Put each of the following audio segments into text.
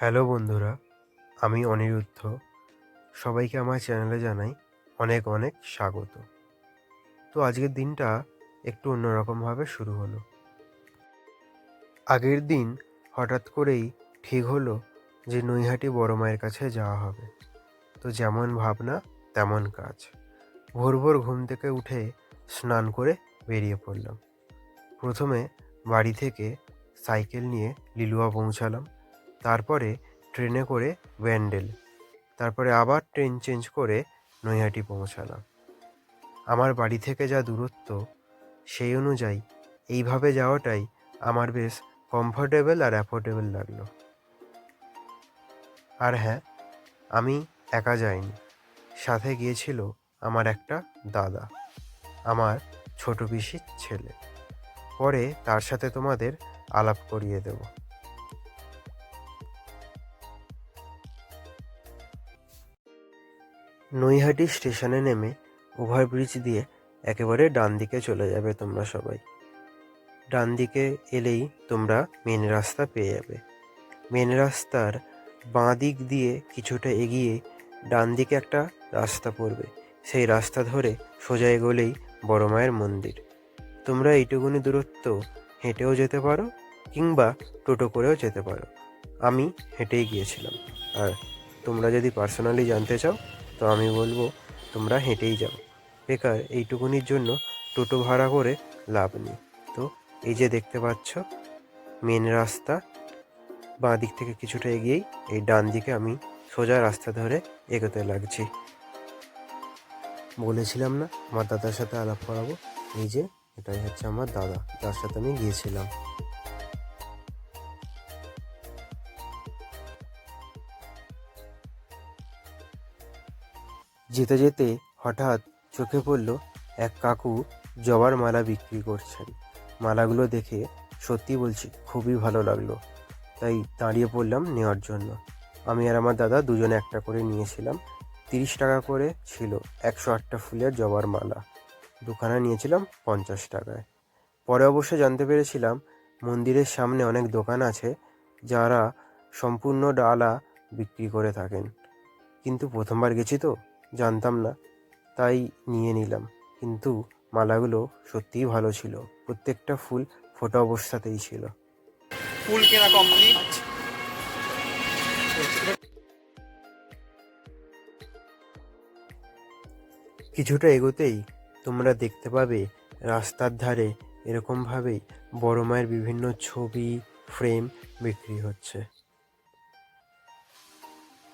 Hello বন্ধুরা, আমি অনিরুদ্ধ। সবাইকে আমার চ্যানেলে জানাই অনেক অনেক স্বাগত। তো আজকের দিনটা একটু অন্যরকমভাবে শুরু হলো। আগের দিন হঠাৎ করেই ঠিক হলো যে নৈহাটি বড় মায়ের কাছে যাওয়া হবে। তো যেমন ভাবনা, তেমন কাজ। ভোর ভোর ঘুম থেকে উঠে স্নান করে বেরিয়ে পড়লাম। প্রথমে বাড়ি থেকে সাইকেল নিয়ে লিলুয়া পৌঁছালাম। তারপরে ট্রেনে করে ব্যান্ডেল তারপরে আবার ট্রেন চেঞ্জ করে নৈহাটি পৌঁছালাম। আমার বাড়ি থেকে যা দূরত্ব, সেই অনুযায়ী এইভাবে যাওয়াটাই আমার বেশ কমফোর্টেবল আর অ্যাফোর্ডেবল লাগল। আর হ্যাঁ আমি একা যাইনি, সাথে গিয়েছিল আমার একটা দাদা, আমার ছোট পিসির ছেলে। পরে তার সাথে তোমাদের আলাপ করিয়ে দেবো। নৈহাটি স্টেশনে নেমে ওভারব্রিজ দিয়ে একেবারে ডান দিকে চলে যাবে তোমরা সবাই। ডান দিকে এলেই তোমরা মেন রাস্তা পেয়ে যাবে। মেন রাস্তার বাঁ দিক দিয়ে কিছুটা এগিয়ে ডান দিকে একটা রাস্তা পড়বে। সেই রাস্তা ধরে সোজা এগোলেই বড় মায়ের মন্দির। তোমরা এইটুকুনি দূরত্ব হেঁটেও যেতে পারো কিংবা টোটো করেও যেতে পারো। আমি হেঁটেই গিয়েছিলাম। আর তোমরা যদি পার্সোনালি জানতে চাও তো আমি বলব, তোমরা হেঁটেই যাও। বেকার, এইটুকুনির জন্য টোটো ভাড়া করে লাভ নেই। তো এই যে দেখতে পাচ্ছ মেন রাস্তা বাঁ দিক থেকে কিছুটা এগিয়েই এই ডান দিকে আমি সোজা রাস্তা ধরে এগোতে লাগছি। বলেছিলাম না, আমার দাদার সাথে আলাপ করাবো। এই যে, এটাই হচ্ছে আমার দাদা, যার সাথে আমি গিয়েছিলাম। যেতে যেতে হঠাৎ চোখে পড়ল এক কাকু জবার মালা বিক্রি করছেন। মালাগুলো দেখে সত্যি বলছি খুবই ভালো লাগল। তাই দাঁড়িয়ে পড়লাম নেওয়ার জন্য। আমি আর আমার দাদা দুজনে একটা করে নিয়েছিলাম। তিরিশ টাকা করে ছিল একশো আটটা ফুলের জবার মালা। দুখানা নিয়েছিলাম পঞ্চাশ টাকায়। পরে অবশ্য জানতে পেরেছিলাম মন্দিরের সামনে অনেক দোকান আছে যারা সম্পূর্ণ ডালা বিক্রি করে থাকেন। কিন্তু প্রথমবার গেছি তো। জানতাম না। তাই নিয়ে নিলাম। কিন্তু মালাগুলো সত্যিই ভালো ছিল। প্রত্যেকটা ফুল ফোটা অবস্থাতেই ছিল। ফুল কেনা কমপ্লিট কিছুটা এগোতেই তোমরা দেখতে পাবে রাস্তার ধারে এরকমভাবেই বড় মায়ের বিভিন্ন ছবি ফ্রেম বিক্রি হচ্ছে।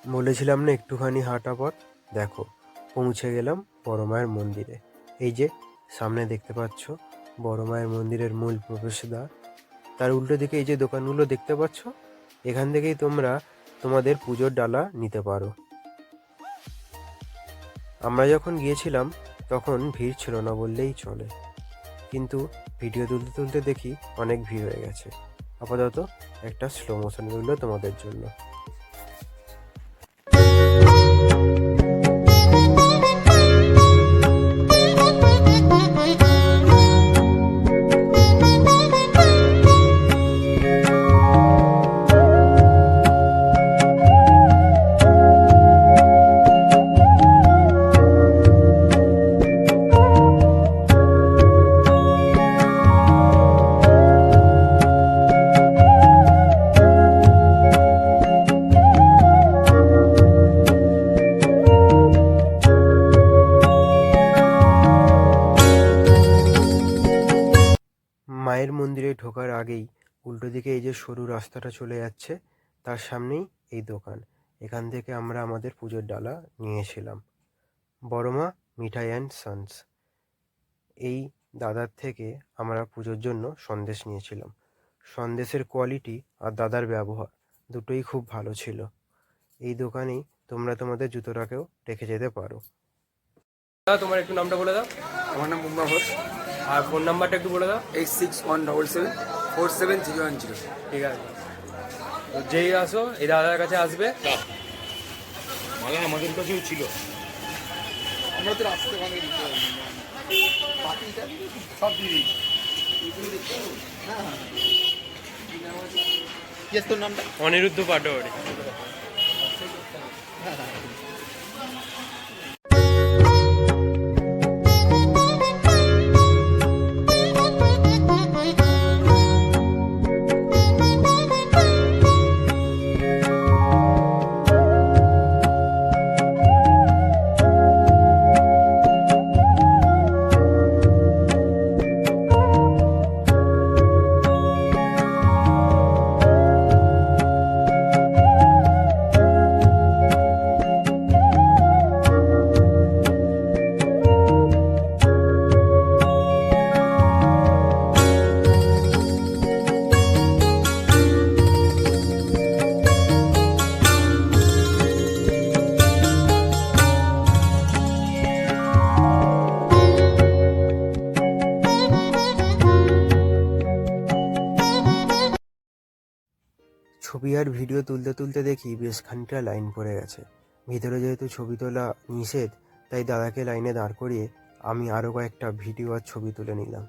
বলেছিলাম না একটুখানি হাঁটা পথ? দেখো, পৌঁছে গেলাম বড় মায়ের মন্দিরে। এই যে, সামনে দেখতে পাচ্ছ, বড় মায়ের মন্দিরের মূল প্রবেশদ্বার। তার উল্টো দিকে এই যে দোকানগুলো দেখতে পাচ্ছ, এখান থেকেই তোমরা তোমাদের পুজোর ডালা নিতে পারো। আমরা যখন গিয়েছিলাম, তখন ভিড় ছিল না বললেই চলে। কিন্তু ভিডিও তুলতে তুলতে দেখি অনেক ভিড় হয়ে গেছে। আপাতত একটা স্লো মোশন রইল তোমাদের জন্য। মন্দিরে ঢোকার আগেই উল্টো দিকে এই যে সরু রাস্তাটা চলে যাচ্ছে তার সামনেই এই দোকান। এখান থেকে আমরা আমাদের পুজোর ডালা নিয়েছিলাম বড়মা মিঠাই অ্যান্ড সন্স এই দাদার থেকে আমরা পুজোর জন্য সন্দেশ নিয়েছিলাম। সন্দেশের কোয়ালিটি আর দাদার ব্যবহার দুটোই খুব ভালো ছিল। এই দোকানেই তোমরা তোমাদের জুতোটাকেও রেখে যেতে পারো। দাদা তোমার একটু নামটা বলে দাও। আমার নাম মুম্বা ঘোষ। আর ফোন নাম্বারটা একটু বলে দাও। Eight six one double seven four seven zero one zero ঠিক আছে। তো যেই আসো এই দাদার কাছে আসবে। মালা আমাদের কাছেও ছিল। আমরা তো রাস্তা ভাঙে দিতে সব দিদি Yes, তোর নামটা? অনিরুদ্ধ পাটোয়ারি। ছবি আর ভিডিও তুলতে তুলতে দেখি বেশ খানিকটা লাইন পড়ে গেছে। ভিতরে যেহেতু ছবি তোলা নিষেধ, তাই দাদাকে লাইনে দাঁড় করিয়ে আমি আরও কয়েকটা ভিডিও আর ছবি তুলে নিলাম।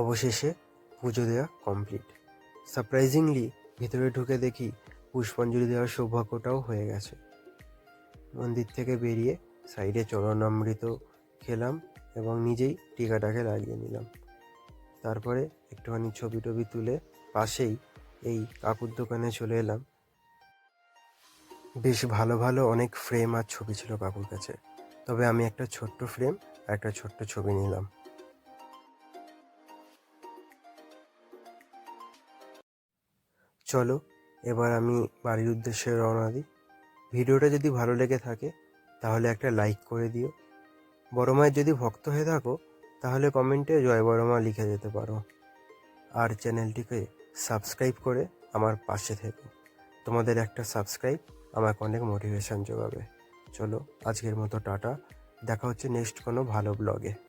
অবশেষে পুজো দেওয়া কমপ্লিট সারপ্রাইজিংলি ভিতরে ঢুকে দেখি পুষ্পাঞ্জলি দেওয়ার সৌভাগ্যটাও হয়ে গেছে। মন্দির থেকে বেরিয়ে সাইডে চরণামৃত খেলাম এবং নিজেই টিকাটাকে লাগিয়ে নিলাম। তারপরে একটুখানি ছবি টবি তুলে পাশেই এই কাকুর দোকানে চলে এলাম। বেশ ভালো ভালো অনেক ফ্রেম আর ছবি ছিল কাকুর কাছে। তবে আমি একটা ছোট্ট ফ্রেম আর একটা ছোট্ট ছবি নিলাম। চলো, এবার আমি বাড়ির উদ্দেশ্যে রওনা দিই। ভিডিওটা যদি ভালো লেগে থাকে, তাহলে একটা লাইক করে দিও। বড় মায়ের যদি ভক্ত হয়ে থাকো তাহলে কমেন্টে জয় বড় মা লিখে যেতে পারো। আর চ্যানেলটিকে সাবস্ক্রাইব করে আমার পাশে থেকো। তোমাদের একটা সাবস্ক্রাইব আমাকে অনেক মোটিভেশন যোগাবে। চলো, আজকের মতো টাটা। দেখা হচ্ছে নেক্সট কোনো ভালো ব্লগে